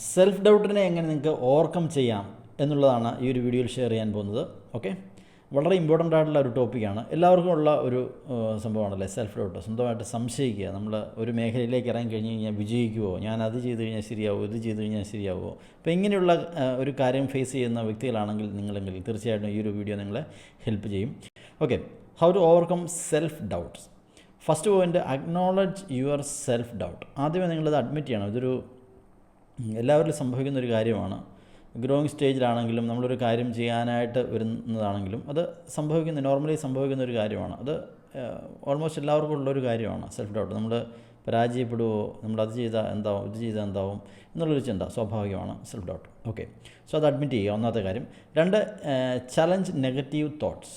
Self ഡൗട്ടിനെ എങ്ങനെ നിങ്ങൾക്ക് overcome ചെയ്യാം എന്നുള്ളതാണ് ഈ ഒരു വീഡിയോയിൽ ഷെയർ ചെയ്യാൻ പോകുന്നത്. ഓക്കെ വളരെ ഇമ്പോർട്ടന്റ് ആയിട്ടുള്ള ഒരു ടോപ്പിക്കാണ് എല്ലാവർക്കും ഉള്ള ഒരു സംഭവമാണല്ലേ? സെൽഫ് ഡൗട്ട് സ്വന്തമായിട്ട് സംശയിക്കുക. നമ്മൾ ഒരു മേഖലയിലേക്ക് ഇറങ്ങി കഴിഞ്ഞ് കഴിഞ്ഞാൽ വിജയിക്കുമോ ഞാൻ അത് ചെയ്ത് കഴിഞ്ഞാൽ ശരിയാവുമോ ഇത് ചെയ്ത് കഴിഞ്ഞാൽ ശരിയാവുമോ അപ്പോൾ ഇങ്ങനെയുള്ള ഒരു കാര്യം ഫേസ് ചെയ്യുന്ന വ്യക്തികളാണെങ്കിൽ നിങ്ങളെങ്കിൽ തീർച്ചയായിട്ടും ഈ ഒരു വീഡിയോ നിങ്ങളെ ഹെൽപ്പ് ചെയ്യും. Okay how to overcome self doubts first point acknowledge your self doubt ആദ്യമേ നിങ്ങളത് അഡ്മിറ്റ് ചെയ്യണം. ഇതൊരു എല്ലാവരിലും സംഭവിക്കുന്ന ഒരു കാര്യമാണ്. ഗ്രോയിങ് സ്റ്റേജിലാണെങ്കിലും നമ്മളൊരു കാര്യം ചെയ്യാനായിട്ട് വരുന്നതാണെങ്കിലും അത് സംഭവിക്കുന്ന നോർമലി സംഭവിക്കുന്ന ഒരു കാര്യമാണ്. അത് ഓൾമോസ്റ്റ് എല്ലാവർക്കും ഉള്ളൊരു കാര്യമാണ് സെൽഫ് ഡൗട്ട് നമ്മൾ പരാജയപ്പെടുമോ നമ്മൾ അത് ചെയ്താൽ എന്താവും ഇത് ചെയ്താൽ എന്താവും എന്നുള്ളൊരു ചിന്ത സ്വാഭാവികമാണ് സെൽഫ് ഡൗട്ട് ഓക്കെ സോ അത് അഡ്മിറ്റ് ചെയ്യുക ഒന്നാമത്തെ കാര്യം. രണ്ട് challenge negative thoughts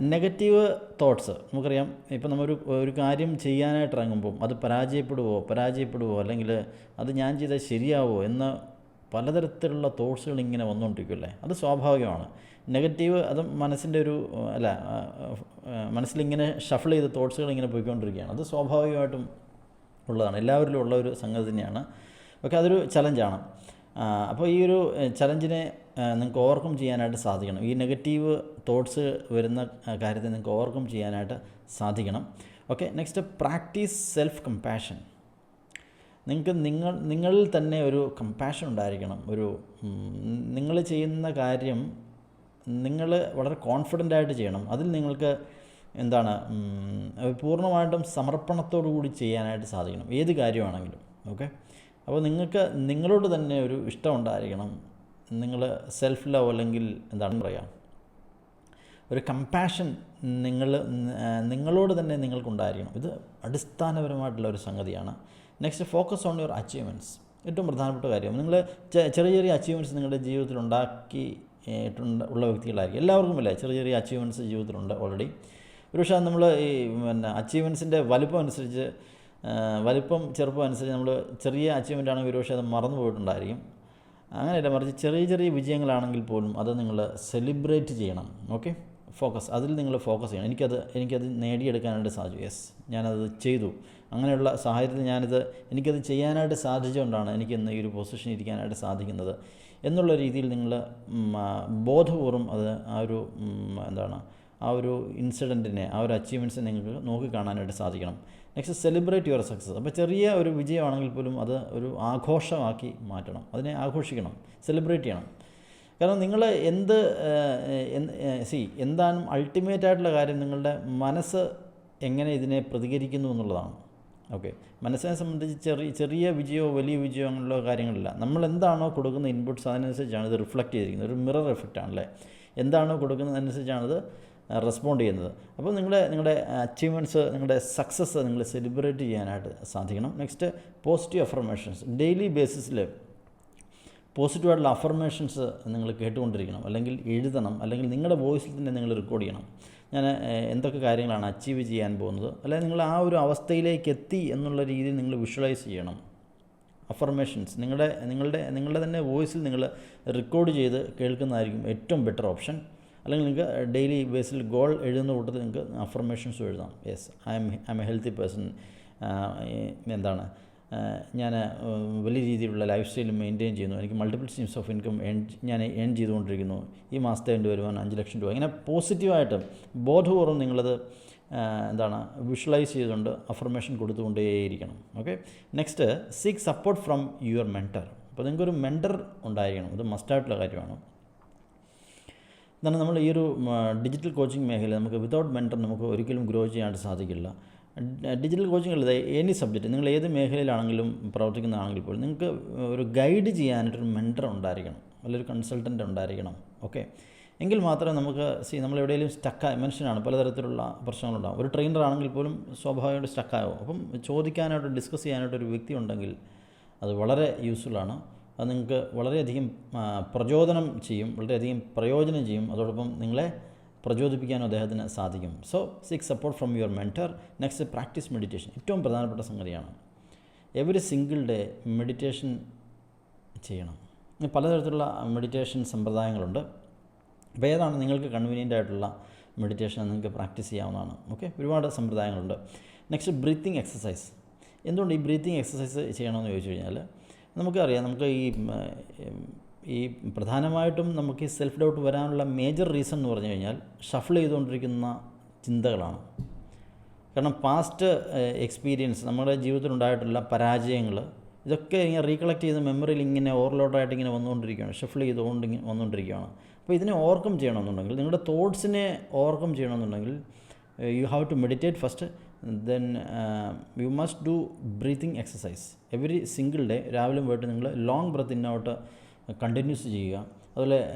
negative thoughts നമുക്കറിയാം ഇപ്പം നമ്മളൊരു ഒരു കാര്യം ചെയ്യാനായിട്ട് ഇറങ്ങുമ്പം അത് പരാജയപ്പെടുവോ പരാജയപ്പെടുവോ അല്ലെങ്കിൽ അത് ഞാൻ ചെയ്താൽ ശരിയാവോ എന്ന പലതരത്തിലുള്ള തോട്ട്സുകൾ ഇങ്ങനെ വന്നുകൊണ്ടിരിക്കുമല്ലേ അത് സ്വാഭാവികമാണ്. നെഗറ്റീവ് അത് മനസ്സിന്റെ ഒരു അല്ല മനസ്സിലിങ്ങനെ ഷഫിൾ ചെയ്ത തോട്ട്സുകൾ ഇങ്ങനെ പോയിക്കൊണ്ടിരിക്കുകയാണ്. അത് സ്വാഭാവികമായിട്ടും ഉള്ളതാണ്. എല്ലാവരിലും ഉള്ള ഒരു സംഗതി തന്നെയാണ്. ഓക്കെ അതൊരു ചലഞ്ചാണ് അപ്പോൾ ഈ ഒരു ചലഞ്ചിനെ നിങ്ങൾക്ക് ഓവർകം ചെയ്യാനായിട്ട് സാധിക്കണം. ഈ നെഗറ്റീവ് തോട്ട്സ് വരുന്ന കാര്യത്തെ നിങ്ങൾക്ക് ഓവർകം ചെയ്യാനായിട്ട് സാധിക്കണം. Okay next practice self compassion നിങ്ങൾക്ക് നിങ്ങൾ നിങ്ങളിൽ തന്നെ ഒരു കമ്പാഷൻ ഉണ്ടായിരിക്കണം. ഒരു നിങ്ങൾ ചെയ്യുന്ന കാര്യം നിങ്ങൾ വളരെ കോൺഫിഡന്റ് ആയിട്ട് ചെയ്യണം. അതിൽ നിങ്ങൾക്ക് എന്താണ് പൂർണമായിട്ടും സമർപ്പണത്തോടു കൂടി ചെയ്യാനായിട്ട് സാധിക്കണം. ഏത് കാര്യമാണെങ്കിലും. ഓക്കെ അപ്പോൾ നിങ്ങൾക്ക് നിങ്ങളോട് തന്നെ ഒരു ഇഷ്ടം ഉണ്ടായിരിക്കണം. നിങ്ങൾ സെൽഫ് ലവ് അല്ലെങ്കിൽ എന്താണ് പറയുക ഒരു കമ്പാഷൻ നിങ്ങൾ നിങ്ങളോട് തന്നെ നിങ്ങൾക്കുണ്ടായിരിക്കണം. ഇത് അടിസ്ഥാനപരമായിട്ടുള്ള ഒരു സംഗതിയാണ്. Next focus on your achievements ഏറ്റവും പ്രധാനപ്പെട്ട കാര്യം. നിങ്ങൾ ചെറിയ ചെറിയ അച്ചീവ്മെന്റ്സ് നിങ്ങളുടെ ജീവിതത്തിൽ ഉണ്ടാക്കി ഉള്ള വ്യക്തികളായിരിക്കും. എല്ലാവർക്കും അല്ലേ? ചെറിയ ചെറിയ അച്ചീവ്മെന്റ്സ് ജീവിതത്തിലുണ്ട് ഓൾറെഡി ഒരുപക്ഷെ നമ്മൾ ഈ പിന്നെ അച്ചീവ്മെന്റ്സിന്റെ വലിപ്പം അനുസരിച്ച് വലിപ്പം ചെറുപ്പം അനുസരിച്ച് നമ്മൾ ചെറിയ അച്ചീവ്മെന്റ് ആണെങ്കിൽ ഒരുപക്ഷെ അത് മറന്നു പോയിട്ടുണ്ടായിരിക്കും അങ്ങനെയല്ല മറിച്ച് ചെറിയ ചെറിയ വിജയങ്ങളാണെങ്കിൽ പോലും അത് നിങ്ങൾ സെലിബ്രേറ്റ് ചെയ്യണം ഓക്കെ ഫോക്കസ് അതിൽ നിങ്ങൾ ഫോക്കസ് ചെയ്യണം. എനിക്കത് എനിക്കത് നേടിയെടുക്കാനായിട്ട് സാധിച്ചു. യെസ് ഞാനത് ചെയ്തു. അങ്ങനെയുള്ള സാഹചര്യത്തിൽ ഞാനിത് എനിക്കത് ചെയ്യാനായിട്ട് സാധിച്ചുകൊണ്ടാണ് എനിക്ക് ഇന്ന് ഈ ഒരു പൊസിഷൻ ഇരിക്കാനായിട്ട് സാധിക്കുന്നത്. എന്നുള്ള രീതിയിൽ നിങ്ങൾ ബോധപൂർവം അത് ആ ഒരു എന്താണ് ആ ഒരു ഇൻസിഡന്റിനെ ആ ഒരു അച്ചീവ്മെന്റ്സിനെ നിങ്ങൾക്ക് നോക്കിക്കാണാനായിട്ട് സാധിക്കണം. Next celebrate your success. അപ്പോൾ ചെറിയ ഒരു വിജയമാണെങ്കിൽ പോലും അത് ഒരു ആഘോഷമാക്കി മാറ്റണം. അതിനെ ആഘോഷിക്കണം. സെലിബ്രേറ്റ് ചെയ്യണം. കാരണം നിങ്ങൾ എന്ത് സി എന്താണ് അൾട്ടിമേറ്റ് ആയിട്ടുള്ള കാര്യം നിങ്ങളുടെ മനസ്സ് എങ്ങനെ ഇതിനെ പ്രതികരിക്കുന്നു എന്നുള്ളതാണ്. ഓക്കെ. മനസ്സിനെ സംബന്ധിച്ച് ചെറിയ ചെറിയ വിജയമോ വലിയ വിജയമോ അങ്ങനെയുള്ള കാര്യങ്ങളില്ല. നമ്മൾ എന്താണോ കൊടുക്കുന്ന ഇൻപുട്ട്സ് അതിനനുസരിച്ചാണ് ഇത് റിഫ്ലക്റ്റ് ചെയ്തിരിക്കുന്നത്. ഒരു മിറർ എഫക്റ്റ് ആണല്ലേ? എന്താണോ കൊടുക്കുന്നതനുസരിച്ചാണിത് റെസ്പോണ്ട് ചെയ്യുന്നത്. അപ്പോൾ നിങ്ങളുടെ നിങ്ങളുടെ അച്ചീവ്മെന്റ്സ് നിങ്ങളുടെ സക്സസ് നിങ്ങൾ സെലിബ്രേറ്റ് ചെയ്യാനായിട്ട് സാധിക്കണം. നെക്സ്റ്റ് പോസിറ്റീവ് അഫർമേഷൻസ് ഡെയിലി ബേസിസിൽ പോസിറ്റീവായിട്ടുള്ള അഫർമേഷൻസ് നിങ്ങൾ കേട്ടുകൊണ്ടിരിക്കണം. അല്ലെങ്കിൽ എഴുതണം. അല്ലെങ്കിൽ നിങ്ങളുടെ വോയിസിൽ തന്നെ നിങ്ങൾ റെക്കോർഡ് ചെയ്യണം. ഞാൻ എന്തൊക്കെ കാര്യങ്ങളാണ് അച്ചീവ് ചെയ്യാൻ പോകുന്നത്? അല്ലെങ്കിൽ നിങ്ങൾ ആ ഒരു അവസ്ഥയിലേക്ക് എത്തി എന്നുള്ള രീതിയിൽ നിങ്ങൾ വിഷ്വലൈസ് ചെയ്യണം. അഫർമേഷൻസ് നിങ്ങളുടെ നിങ്ങളുടെ നിങ്ങളുടെ തന്നെ വോയിസിൽ നിങ്ങൾ റെക്കോർഡ് ചെയ്ത് കേൾക്കുന്നതായിരിക്കും ഏറ്റവും ബെറ്റർ ഓപ്ഷൻ അല്ലെങ്കിൽ നിങ്ങൾക്ക് ഡെയിലി ബേസിൽ ഗോൾ എഴുതുന്ന കൂട്ടത്തിൽ നിങ്ങൾക്ക് അഫർമേഷൻസും എഴുതാം. Yes I'm I'm a healthy person എന്താണ്? ഞാൻ വലിയ രീതിയിലുള്ള ലൈഫ് സ്റ്റൈൽ മെയിന്റെയിൻ ചെയ്യുന്നു. എനിക്ക് multiple streams of income earn ഞാൻ ഏൺ ചെയ്തുകൊണ്ടിരിക്കുന്നു. ഈ മാസത്തെ എന്റെ വരുമാനം അഞ്ച് ലക്ഷം രൂപ. ഇങ്ങനെ പോസിറ്റീവായിട്ട് ബോധപൂർവം നിങ്ങളത് എന്താണ് വിഷ്വലൈസ് ചെയ്തുകൊണ്ട് affirmation കൊടുത്തുകൊണ്ടേയിരിക്കണം. Okay next seek support from your mentor അപ്പോൾ നിങ്ങൾക്കൊരു മെന്റർ ഉണ്ടായിരിക്കണം. ഇത് മസ്റ്റായിട്ടുള്ള കാര്യമാണ്. എന്താണ് നമ്മൾ ഈ ഒരു ഡിജിറ്റൽ കോച്ചിങ് മേഖല നമുക്ക് വിതൗട്ട് മെന്റർ നമുക്ക് ഒരിക്കലും ഗ്രോ ചെയ്യാനായിട്ട് സാധിക്കില്ല. ഡിജിറ്റൽ കോച്ചിങ് അല്ലാതെ എനി സബ്ജക്റ്റ് നിങ്ങൾ ഏത് മേഖലയിലാണെങ്കിലും പ്രവർത്തിക്കുന്നതാണെങ്കിൽ പോലും നിങ്ങൾക്ക് ഒരു ഗൈഡ് ചെയ്യാനായിട്ടൊരു മെന്റർ ഉണ്ടായിരിക്കണം അല്ലെങ്കിൽ കൺസൾട്ടന്റ് ഉണ്ടായിരിക്കണം ഓക്കെ എങ്കിൽ മാത്രമേ നമുക്ക് സി നമ്മൾ എവിടെയെങ്കിലും സ്റ്റക്കായ മനുഷ്യനാണ് പലതരത്തിലുള്ള പ്രശ്നങ്ങളുണ്ടാകും ഒരു ട്രെയിനർ ആണെങ്കിൽ പോലും സ്വാഭാവികമായിട്ട് സ്റ്റക്കായോ അപ്പം ചോദിക്കാനായിട്ട് ഡിസ്കസ് ചെയ്യാനായിട്ട് ഒരു വ്യക്തി ഉണ്ടെങ്കിൽ അത് വളരെ യൂസ്ഫുള്ളാണ് അത് നിങ്ങൾക്ക് വളരെയധികം പ്രചോദനം ചെയ്യും വളരെയധികം പ്രയോജനം ചെയ്യും. അതോടൊപ്പം നിങ്ങളെ പ്രചോദിപ്പിക്കാനും അദ്ദേഹത്തിന് സാധിക്കും. So six support from your mentor next practice meditation ഏറ്റവും പ്രധാനപ്പെട്ട സംഗതിയാണ്. എവറി സിംഗിൾ ഡേ മെഡിറ്റേഷൻ ചെയ്യണം. പലതരത്തിലുള്ള മെഡിറ്റേഷൻ സമ്പ്രദായങ്ങളുണ്ട്. അപ്പോൾ ഏതാണ് നിങ്ങൾക്ക് കൺവീനിയന്റ് ആയിട്ടുള്ള മെഡിറ്റേഷൻ നിങ്ങൾക്ക് പ്രാക്ടീസ് ചെയ്യാവുന്നതാണ്. ഓക്കെ ഒരുപാട് സമ്പ്രദായങ്ങളുണ്ട്. നെക്സ്റ്റ് ബ്രീത്തിങ് എക്സസൈസ് എന്തുകൊണ്ട് ഈ ബ്രീത്തിങ് എക്സസൈസ് ചെയ്യണമെന്ന് ചോദിച്ചു കഴിഞ്ഞാൽ നമുക്കറിയാം നമുക്ക് ഈ ഈ പ്രധാനമായിട്ടും നമുക്ക് ഈ സെൽഫ് ഡൗട്ട് വരാനുള്ള മേജർ റീസൺ എന്ന് പറഞ്ഞു കഴിഞ്ഞാൽ ഷഫിൾ ചെയ്തുകൊണ്ടിരിക്കുന്ന ചിന്തകളാണ്. കാരണം പാസ്റ്റ് എക്സ്പീരിയൻസ് നമ്മുടെ ജീവിതത്തിൽ ഉണ്ടായിട്ടുള്ള പരാജയങ്ങൾ ഇതൊക്കെ ഇങ്ങനെ റീകളക്ട് ചെയ്ത് മെമ്മറിയിൽ ഇങ്ങനെ ഓവർലോഡായിട്ട് ഇങ്ങനെ വന്നുകൊണ്ടിരിക്കുകയാണ് ഷഫിൾ ചെയ്തുകൊണ്ട് ഇങ്ങനെ വന്നുകൊണ്ടിരിക്കുകയാണ്. അപ്പോൾ ഇതിനെ ഓവർകം ചെയ്യണമെന്നുണ്ടെങ്കിൽ നിങ്ങളുടെ തോട്ട്സിനെ ഓവർകം ചെയ്യണമെന്നുണ്ടെങ്കിൽ you have to meditate first then you must do breathing exercise every single day രാവിലെ പോയിട്ട് നിങ്ങൾ ലോങ് ബ്രത്ത് ഇന്നോട്ട് കണ്ടിന്യൂസ് ചെയ്യുക. അതുപോലെ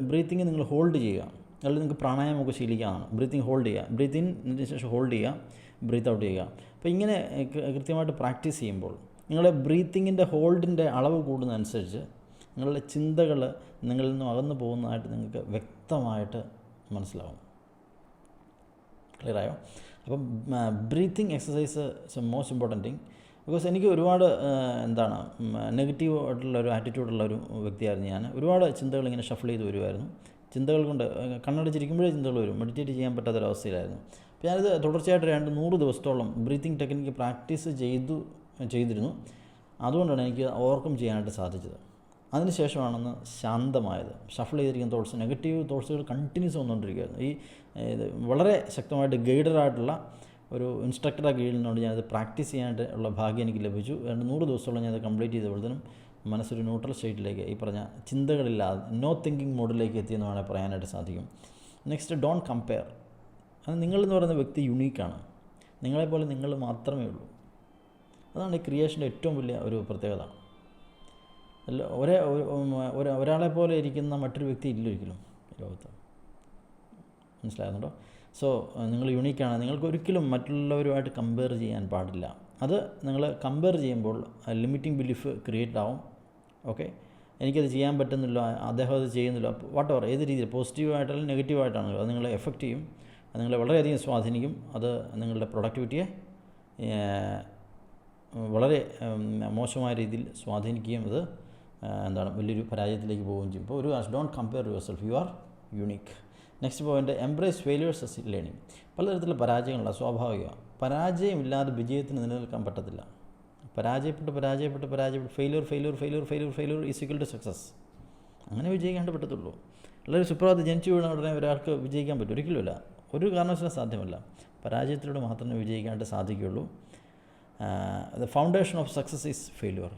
ബ്രീത്തിങ് നിങ്ങൾ ഹോൾഡ് ചെയ്യുക. അല്ലെങ്കിൽ നിങ്ങൾക്ക് പ്രാണായാമമൊക്കെ ശീലിക്കാവുന്നതാണ് ബ്രീത്തിങ് ഹോൾഡ് ചെയ്യുക. ബ്രീത്ത് ഇൻ ശേഷം ഹോൾഡ് ചെയ്യുക. ബ്രീത്ത് ഔട്ട് ചെയ്യുക. അപ്പോൾ ഇങ്ങനെ കൃത്യമായിട്ട് പ്രാക്ടീസ് ചെയ്യുമ്പോൾ നിങ്ങളുടെ ബ്രീത്തിങ്ങിന്റെ ഹോൾഡിന്റെ അളവ് കൂടുന്നതനുസരിച്ച് നിങ്ങളുടെ ചിന്തകൾ നിങ്ങളിൽ നിന്നും അകന്നു പോകുന്നതായിട്ട് നിങ്ങൾക്ക് വ്യക്തമായിട്ട് മനസ്സിലാവും. ക്ലിയറായോ അപ്പം breathing exercise is a most important thing because എനിക്ക് ഒരുപാട് എന്താണ് നെഗറ്റീവ് ആയിട്ടുള്ള ഒരു ആറ്റിറ്റ്യൂഡുള്ള ഒരു വ്യക്തിയായിരുന്നു ഞാൻ. ഒരുപാട് ചിന്തകൾ ഇങ്ങനെ ഷഫിൾ ചെയ്ത് വരുമായിരുന്നു ചിന്തകൾ കൊണ്ട് കണ്ണടിച്ചിരിക്കുമ്പോഴേ ചിന്തകൾ വരും. മെഡിറ്റേറ്റ് ചെയ്യാൻ പറ്റാത്ത പറ്റാത്തൊരവസ്ഥയിലായിരുന്നു അപ്പോൾ ഞാനിത് തുടർച്ചയായിട്ട് രണ്ട് നൂറ് ദിവസത്തോളം ബ്രീത്തിങ് ടെക്നിക്ക് പ്രാക്ടീസ് ചെയ്തു ചെയ്തിരുന്നു. അതുകൊണ്ടാണ് എനിക്ക് ഓവർകം ചെയ്യാനായിട്ട് സാധിച്ചത്. അതിനുശേഷമാണെന്ന് ശാന്തമായത്. ഷഫിൾ ചെയ്തിരിക്കുന്ന തോട്ട്സ് നെഗറ്റീവ് തോട്ട്സുകൾ കണ്ടിന്യൂസ് വന്നുകൊണ്ടിരിക്കുകയായിരുന്നു. ഈ ഇത് വളരെ ശക്തമായിട്ട് ഗൈഡറായിട്ടുള്ള ഒരു ഇൻസ്ട്രക്ടറുടെ കീഴിൽ നിന്നുകൊണ്ട് ഞാനത് പ്രാക്ടീസ് ചെയ്യാനായിട്ട് ഉള്ള ഭാഗ്യം എനിക്ക് ലഭിച്ചു. രണ്ട് നൂറ് ദിവസത്തോളം ഞാനത് കംപ്ലീറ്റ് ചെയ്തപ്പോഴത്തേനും മനസ്സൊരു ന്യൂട്രൽ സ്റ്റേറ്റിലേക്ക് ഈ പറഞ്ഞ ചിന്തകളില്ലാതെ നോ തിങ്കിങ് മോഡിലേക്ക് എത്തിയെന്ന് വേണേൽ പറയാനായിട്ട് സാധിക്കും. നെക്സ്റ്റ് ഡോൺ കമ്പയർ അത് നിങ്ങളെന്ന് പറയുന്ന വ്യക്തി യുണീക്കാണ് നിങ്ങളെപ്പോലെ നിങ്ങൾ മാത്രമേ ഉള്ളൂ. അതാണ് ഈ ക്രിയേഷന്റെ ഏറ്റവും വലിയ ഒരു പ്രത്യേകത. ഒരേ ഒരു- ഒരാളെ പോലെ ഇരിക്കുന്ന മറ്റൊരു വ്യക്തി ഇല്ല ഒരിക്കലും ലോകത്ത്. മനസ്സിലാകുന്നുണ്ടോ? സോ നിങ്ങൾ യുണീക്കാണ് നിങ്ങൾക്ക് ഒരിക്കലും മറ്റുള്ളവരുമായിട്ട് കമ്പയർ ചെയ്യാൻ പാടില്ല. അത് നിങ്ങൾ കമ്പയർ ചെയ്യുമ്പോൾ ലിമിറ്റിംഗ് ബിലീഫ് ക്രിയേറ്റ് ആവും. ഓക്കെ എനിക്കത് ചെയ്യാൻ പറ്റുന്നില്ല അദ്ദേഹം അത് ചെയ്യുന്നില്ല. വാട്ട് എവർ ഏത് രീതിയിൽ പോസിറ്റീവായിട്ടാലും നെഗറ്റീവായിട്ടാണെങ്കിലും അത് നിങ്ങളെ എഫക്റ്റ് ചെയ്യും. അത് നിങ്ങളെ വളരെയധികം സ്വാധീനിക്കും. അത് നിങ്ങളുടെ പ്രൊഡക്ടിവിറ്റിയെ വളരെ മോശമായ രീതിയിൽ സ്വാധീനിക്കുകയും അത് എന്താണ് വലിയൊരു പരാജയത്തിലേക്ക് പോവുകയും ചെയ്യും. ഇപ്പോൾ ഒരു don't compare yourself you are unique next point embrace failures as learning പലതരത്തിലുള്ള പരാജയങ്ങളാണ് സ്വാഭാവികമാണ്. പരാജയമില്ലാതെ വിജയത്തിന് നിലനിൽക്കാൻ പറ്റത്തില്ല. പരാജയപ്പെട്ട് പരാജയപ്പെട്ട് പരാജയപ്പെട്ട് failure failure failure failure failure is equal to success അങ്ങനെ വിജയിക്കാണ്ട് പറ്റത്തുള്ളൂ. വളരെ സുപ്രഭാതം ജനിച്ചു വീണ ഉടനെ ഒരാൾക്ക് വിജയിക്കാൻ പറ്റും. ഒരിക്കലുമില്ല ഒരു കാരണവശാലും സാധ്യമല്ല. പരാജയത്തിലൂടെ മാത്രമേ വിജയിക്കാനായിട്ട് സാധിക്കുകയുള്ളൂ. The foundation of success is failure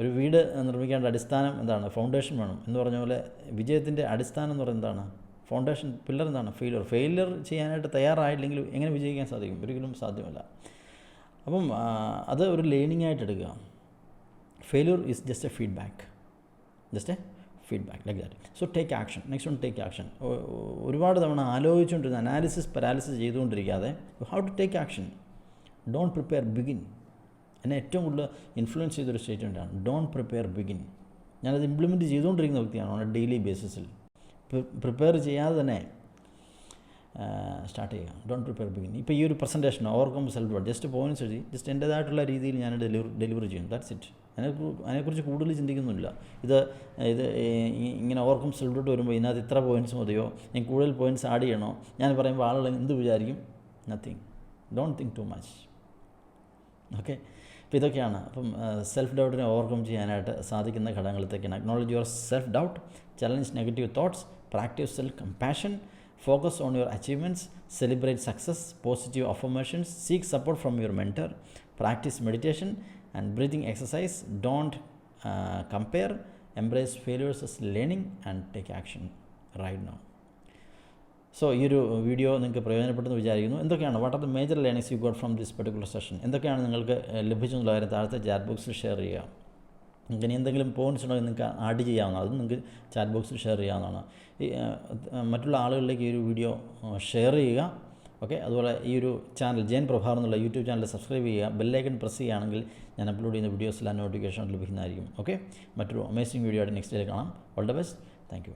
ഒരു വീട് നിർമ്മിക്കേണ്ട അടിസ്ഥാനം എന്താണ്? ഫൗണ്ടേഷൻ വേണം. എന്ന് പറഞ്ഞ പോലെ വിജയത്തിന്റെ അടിസ്ഥാനം എന്ന് പറയുന്നത് എന്താണ്? ഫൗണ്ടേഷൻ പില്ലർ എന്താണ്? ഫെയിലിയർ ഫെയിലിയർ ചെയ്യാനായിട്ട് തയ്യാറായില്ലെങ്കിൽ എങ്ങനെ വിജയിക്കാൻ സാധിക്കും? ഒരിക്കലും സാധ്യമല്ല. അപ്പം അത് ഒരു ലേണിംഗ് ആയിട്ട് എടുക്കുക. Failure is just a feedback just a feedback like that so take action next one take action ഒരുപാട് തവണ ആലോചിച്ചുകൊണ്ടിരുന്ന analysis paralysis ചെയ്തുകൊണ്ടിരിക്കാതെ you have to take action don't prepare begin എന്നെ ഏറ്റവും കൂടുതൽ ഇൻഫ്ലുവൻസ് ചെയ്തൊരു സ്റ്റേറ്റ്മെന്റാണ് ഡോണ്ട് പ്രിപ്പയർ ബിഗിൻ ഞാനത് implement ചെയ്തുകൊണ്ടിരിക്കുന്ന വ്യക്തിയാണ് ഓൺ എ ഡെയിലി ബേസിസിൽ പ്രിപ്പയർ ചെയ്യാതെ തന്നെ സ്റ്റാർട്ട് ചെയ്യുക. ഡോണ്ട് പ്രിപ്പയർ ബിഗിൻ ഇപ്പോൾ ഈ ഒരു presentation overcome self just points എഴുതി ജസ്റ്റ് എന്റേതായിട്ടുള്ള രീതിയിൽ ഞാൻ ഡെലിവറി ഡെലിവർ ചെയ്യും. ദാറ്റ്സ് ഇറ്റ് അതിനെ അതിനെക്കുറിച്ച് കൂടുതൽ ചിന്തിക്കുന്നില്ല. ഇത് ഇത് ഇങ്ങനെ ഓവർകം സെൽഫ് വരുമ്പോൾ ഇതിനകത്ത് ഇത്ര പോയിന്റ്സ് മതിയോ? ഞാൻ കൂടുതൽ പോയിന്റ്സ് ആഡ് ചെയ്യണോ? ഞാൻ പറയുമ്പോൾ ആളുകൾ എന്ത് വിചാരിക്കും? Nothing don't think too much okay. അപ്പോൾ ഇതൊക്കെയാണ്. അപ്പം സെൽഫ് ഡൗട്ടിനെ ഓവർകം ചെയ്യാനായിട്ട് സാധിക്കുന്ന ഘടകങ്ങളിലേക്കാണ് acknowledge your self doubt challenge negative thoughts practice self compassion focus on your achievements celebrate success positive affirmations seek support from your mentor practice meditation and breathing exercise don't compare embrace failures is learning and take action right now so ഈ ഒരു video നിങ്ങൾക്ക് പ്രയോജനപ്പെട്ടെന്ന് വിചാരിക്കുന്നു. എന്തൊക്കെയാണ്? What are the major learnings you got from this particular session എന്തൊക്കെയാണ് നിങ്ങൾക്ക് ലഭിച്ചെന്നുള്ള കാര്യം താഴത്തെ ചാറ്റ് ബോക്സിൽ ഷെയർ ചെയ്യുക. ഇനി എന്തെങ്കിലും പോയിന്റ്സ് ഉണ്ടെങ്കിൽ നിങ്ങൾക്ക് ആഡ് ചെയ്യാവുന്നതാണ്. അതും നിങ്ങൾക്ക് ചാറ്റ് ബോക്സിൽ ഷെയർ ചെയ്യാവുന്നതാണ്. ഈ മറ്റുള്ള ആളുകളിലേക്ക് ഈ ഒരു വീഡിയോ ഷെയർ ചെയ്യുക. ഓക്കെ അതുപോലെ ഈ ഒരു ചാനൽ ജയൻ പ്രഭാർ എന്നുള്ള യൂട്യൂബ് ചാനൽ സബ്സ്ക്രൈബ് ചെയ്യുക. ബെല്ലൈക്കൺ പ്രസ് ചെയ്യുകയാണെങ്കിൽ ഞാൻ അപ്ലോഡ് ചെയ്യുന്ന വീഡിയോസിലെ നോട്ടിഫിക്കേഷൻ ലഭിക്കുന്നതായിരിക്കും. ഓക്കെ മറ്റൊരു അമേസിംഗ് വീഡിയോ ആയിട്ട് നെക്സ്റ്റ് ഡേ കാണാം. All the best thank